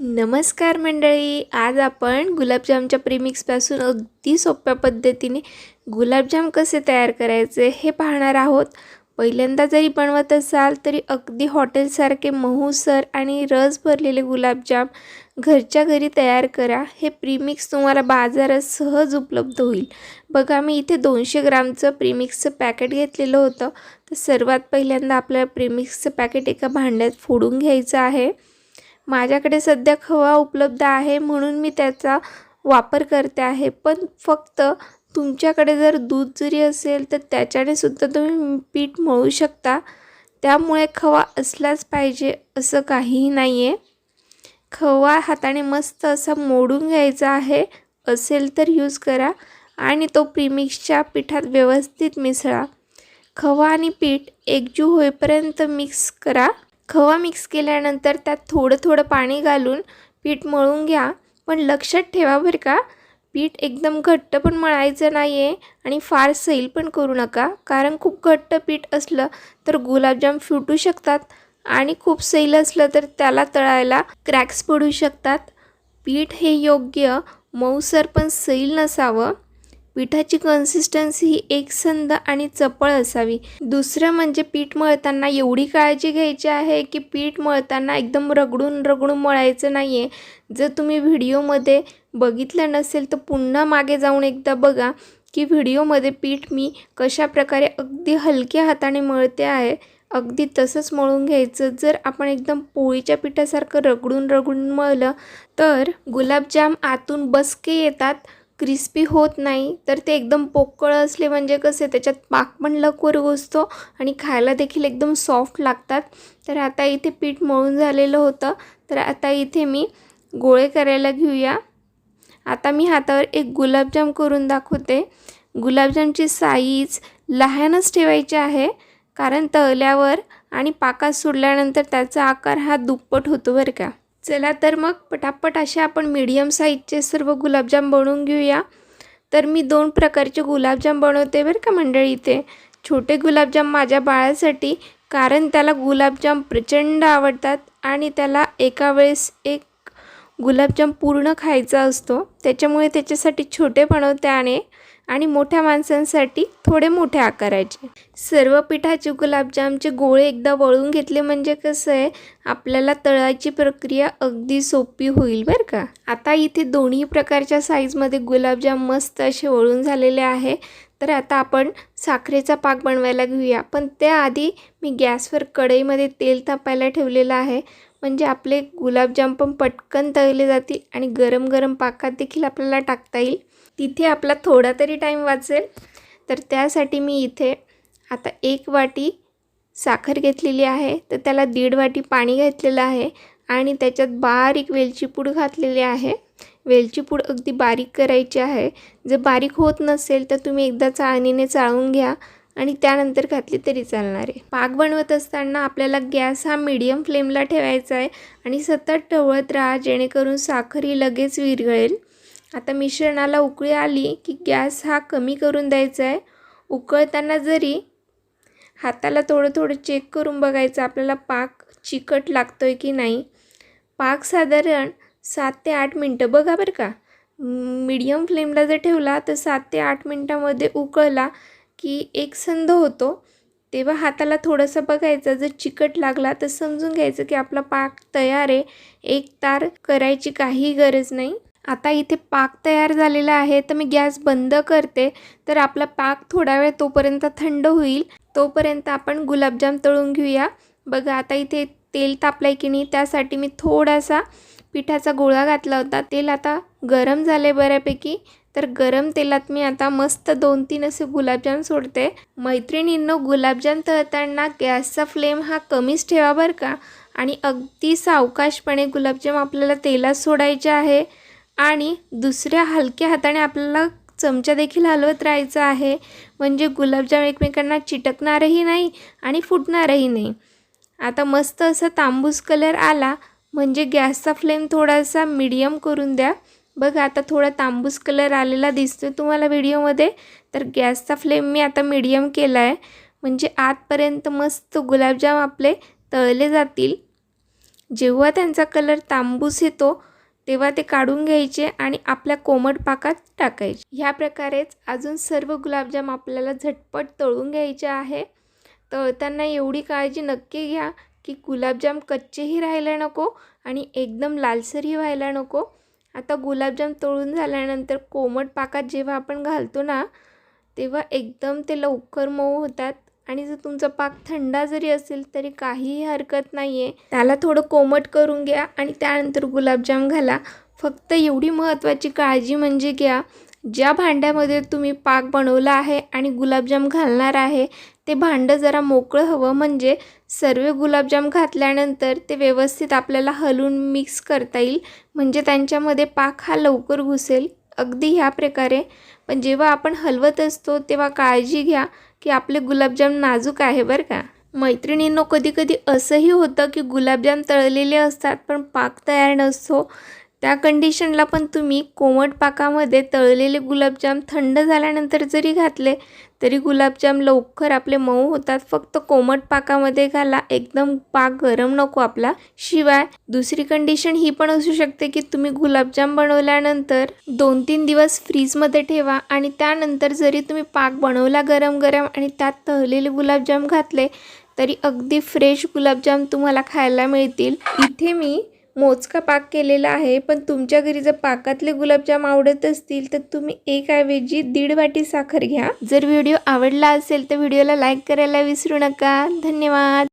नमस्कार मंडळी आज आपण गुलाबजामच्या प्रीमिक्सपासून अगदी सोप्या पद्धतीने गुलाबजाम कसे तयार करायचे हे पाहणार आहोत. पहिल्यांदा जरी बनवत असाल तरी अगदी हॉटेलसारखे महूसर आणि रस भरलेले गुलाबजाम घरच्या घरी तयार करा. हे प्रीमिक्स तुम्हाला बाजारात सहज उपलब्ध होईल. बघा मी इथे दोनशे ग्रामचं प्रीमिक्सचं पॅकेट घेतलेलं होतं. तर सर्वात पहिल्यांदा आपल्याला प्रीमिक्सचं पॅकेट एका भांड्यात फोडून घ्यायचं आहे. माझ्याकडे सध्या खवा उपलब्ध आहे म्हणून मी त्याचा वापर करते आहे. पण फक्त तुमच्याकडे जर दूध जरी असेल तर त्याच्याने सुद्धा तुम्ही पीठ मळू शकता. त्यामुळे खवा असलाच पाहिजे असं काहीही नाही आहे खवा हाताने मस्त असा मोडून घ्यायचा आहे. असेल तर यूज करा आणि तो प्रीमिक्सच्या पिठात व्यवस्थित मिसळा. खवा आणि पीठ एकजू होईपर्यंत मिक्स करा. खवा मिक्स केल्यानंतर त्यात थोडं थोडं पाणी घालून पीठ मळून घ्या. पण लक्षात ठेवा बरं का पीठ एकदम घट्ट पण मळायचं नाही आहे आणि फार सैल पण करू नका. कारण खूप घट्ट पीठ असलं तर गुलाबजाम फुटू शकतात आणि खूप सैल असलं तर त्याला तळायला क्रॅक्स पडू शकतात. पीठ हे योग्य मऊसर पण सैल नसावं. पिठाची कन्सिस्टन्सी ही एकसंध आणि चपळ असावी. दुसरं म्हणजे पीठ मळताना एवढी काळजी घ्यायची आहे की पीठ मळताना एकदम रगडून रगडून मळायचं नाही आहे जर तुम्ही व्हिडिओमध्ये बघितलं नसेल तर पुन्हा मागे जाऊन एकदा बघा की व्हिडिओमध्ये पीठ मी कशा प्रकारे अगदी हलक्या हाताने मळते आहे अगदी तसंच मळून घ्यायचं. जर आपण एकदम पोळीच्या पिठासारखं रगडून रगडून मळलं तर गुलाबजाम आतून बसके येतात. क्रिस्पी होत नाही तर ते एकदम पोकळ असले म्हणजे कसे त्याच्यात पाक पण लवकर घुसतो आणि खायला देखील एकदम सॉफ्ट लागतात. तर आता इथे पीठ मळून झालेलं होतं. तर आता इथे मी गोळे करायला घेऊया. आता मी हातावर एक गुलाबजाम करून दाखवते. गुलाबजामची साईज लहानच ठेवायची आहे कारण तळल्यावर आणि पाकात सोडल्यानंतर त्याचा आकार हा दुप्पट होतो बरं का. चला तर मग पटापट असे आपण मीडियम साईजचे सर्व गुलाबजाम बनवून घेऊया. तर मी दोन प्रकारचे गुलाबजाम बनवते बरं का मंडळी इथे. छोटे गुलाबजाम माझ्या बाळासाठी कारण त्याला गुलाबजाम प्रचंड आवडतात आणि त्याला एका वेळेस एक गुलाबजाम पूर्ण खायचा असतो. त्याच्यामुळे त्याच्यासाठी छोटे बनवते आणि आणि मोठ्या माणसांसाठी थोडे मोठे आकाराचे सर्व पिठाचे गुलाबजामचे गोळे एकदा वळून घेतले म्हणजे कसं आहे आपल्याला तळाची प्रक्रिया अगदी सोपी होईल बरं का. आता इथे दोन्ही प्रकारच्या साईजमध्ये गुलाबजाम मस्त असे वळून झालेले आहे. तर आता आपण साखरेचा पाक बनवायला घेऊया. पण त्याआधी मी गॅसवर कढईमध्ये तेल तापायला ठेवलेलं आहे. म्हणजे आपले गुलाबजाम पण पटकन तळले जातील आणि गरम गरम पाकात देखील आपल्याला टाकता येईल. तिथे आपला थोडा तरी टाईम वाचेल. तर त्यासाठी मी इथे आता एक वाटी साखर घेतलेली आहे. तर त्याला दीड वाटी पाणी घातलेलं आहे. आणि त्याच्यात बारीक वेलची पूड घातलेली आहे. वेलची पूड अगदी बारीक करायची आहे. जर बारीक होत नसेल तर तुम्ही एकदा चाळणीने चाळून घ्या. आणि त्यानंतर घातली तरी चालणार आहे. पाक बनवत असताना आपल्याला गॅस हा मीडियम फ्लेमला ठेवायचा आहे. आणि सतत टवळत राहा जेणेकरून साखर ही लगेच विरघळेल. आता मिश्रणाला उकळी आली की गॅस हा कमी करून द्यायचा आहे. उकळताना जरी हाताला थोडं थोडं चेक करून बघायचं आपल्याला पाक चिकट लागतो आहे की नाही? पाक साधारण सात ते आठ मिनटं बघा बरं का. मीडियम फ्लेमला जर ठेवला तर सात ते आठ मिनटामध्ये उकळला की एक संध होतो. तेव्हा हाताला थोडंसं बघायचं जर चिकट लागला तर समजून घ्यायचं की आपला पाक तयार आहे. एक तार करायची काही गरज नाही. आता इथे पाक तयार झालेला आहे तर मी गॅस बंद करते. तर आपला पाक थोडा वेळ तोपर्यंत थंड होईल. तोपर्यंत आपण गुलाबजाम तळून घेऊया. बघा आता इथे तेल तापलं आहे की नाही त्यासाठी मी थोडासा पिठाचा गोळा घातला होता. तेल आता गरम झाले बऱ्यापैकी. तर गरम तेलात मी आता मस्त दोन तीन असे गुलाबजाम सोडते. मैत्रिणींनो गुलाबजाम तळताना गॅसचा फ्लेम हा कमीच ठेवा बरं का? आणि अगदी सावकाशपणे गुलाबजाम आपल्याला तेलात सोडायचे आहे. आणि दुसऱ्या हलक्या हाताने आपल्याला चमचा देखील हलवत राहायचा आहे. म्हणजे गुलाबजाम एकमेकांना चिटकणारही नाही आणि फुटणारही नाही. आता मस्त असा तांबूस कलर आला म्हणजे गॅसचा फ्लेम थोडासा मीडियम करून द्या. बघा आता थोडा तांबूस कलर आलेला दिसतो तुम्हाला व्हिडिओमध्ये. तर गॅसचा फ्लेम मी आता मीडियम केला आहे म्हणजे आतपर्यंत मस्त गुलाबजाम आपले तळले जातील. जेव्हा त्यांचा कलर तांबूस येतो तेव्हा ते काढून घ्यायचे आणि आपल्या कोमट पाकात टाकायचे. ह्या प्रकारेच अजून सर्व गुलाबजाम आपल्याला झटपट तळून घ्यायचे आहे. तळताना एवढी काळजी नक्की घ्या की गुलाबजाम कच्चेही राहायला नको आणि एकदम लालसरही व्हायला नको. आता गुलाबजाम तळून झाल्यानंतर कोमट पाकात जेव्हा आपण घालतो ना तेव्हा एकदम ते लवकर मऊ होतात. आणि जर तुमचा पाक थंडा जरी असेल तरी काहीही हरकत नाही आहे त्याला थोडं कोमट करून घ्या आणि त्यानंतर गुलाबजाम घाला. फक्त एवढी महत्त्वाची काळजी म्हणजे घ्या ज्या भांड्यामध्ये तुम्ही पाक बनवला आहे आणि गुलाबजाम घालणार आहे ते भांडं जरा मोकळं हवं. म्हणजे सर्व गुलाबजाम घातल्यानंतर ते व्यवस्थित आपल्याला हलवून मिक्स करता येईल. म्हणजे त्यांच्यामध्ये पाक हा लवकर घुसेल. अगदी ह्या प्रकारे. पण जेव्हा आपण हलवत असतो तेव्हा काळजी घ्या की आपले गुलाबजाम नाजूक आहे बरं का. मैत्रिणींनो कधी कधी असंही होतं की गुलाबजाम तळलेले असतात पण पाक तयार नसतो. त्या कंडिशनला पण तुम्ही कोमट पाकामध्ये तळलेले गुलाबजाम थंड झाल्यानंतर जरी घातले तरी गुलाबजाम लवकर आपले मऊ होतात. फक्त कोमट पाकामध्ये घाला. एकदम पाक गरम नको आपला. शिवाय दुसरी कंडिशन ही पण असू शकते की तुम्ही गुलाबजाम बनवल्यानंतर दोन तीन दिवस फ्रीजमध्ये ठेवा आणि त्यानंतर जरी तुम्ही पाक बनवला गरम गरम आणि त्यात तळलेले गुलाबजाम घातले तरी अगदी फ्रेश गुलाबजाम तुम्हाला खायला मिळतील. इथे मी मोजका पाक केलेला आहे पण तुमच्या घरी जर पाकातले गुलाबजाम आवडत असतील तर तुम्ही एक ऐवजी दीड वाटी साखर घ्या. जर व्हिडिओ आवडला असेल तर व्हिडिओला लाईक करायला विसरू नका. धन्यवाद.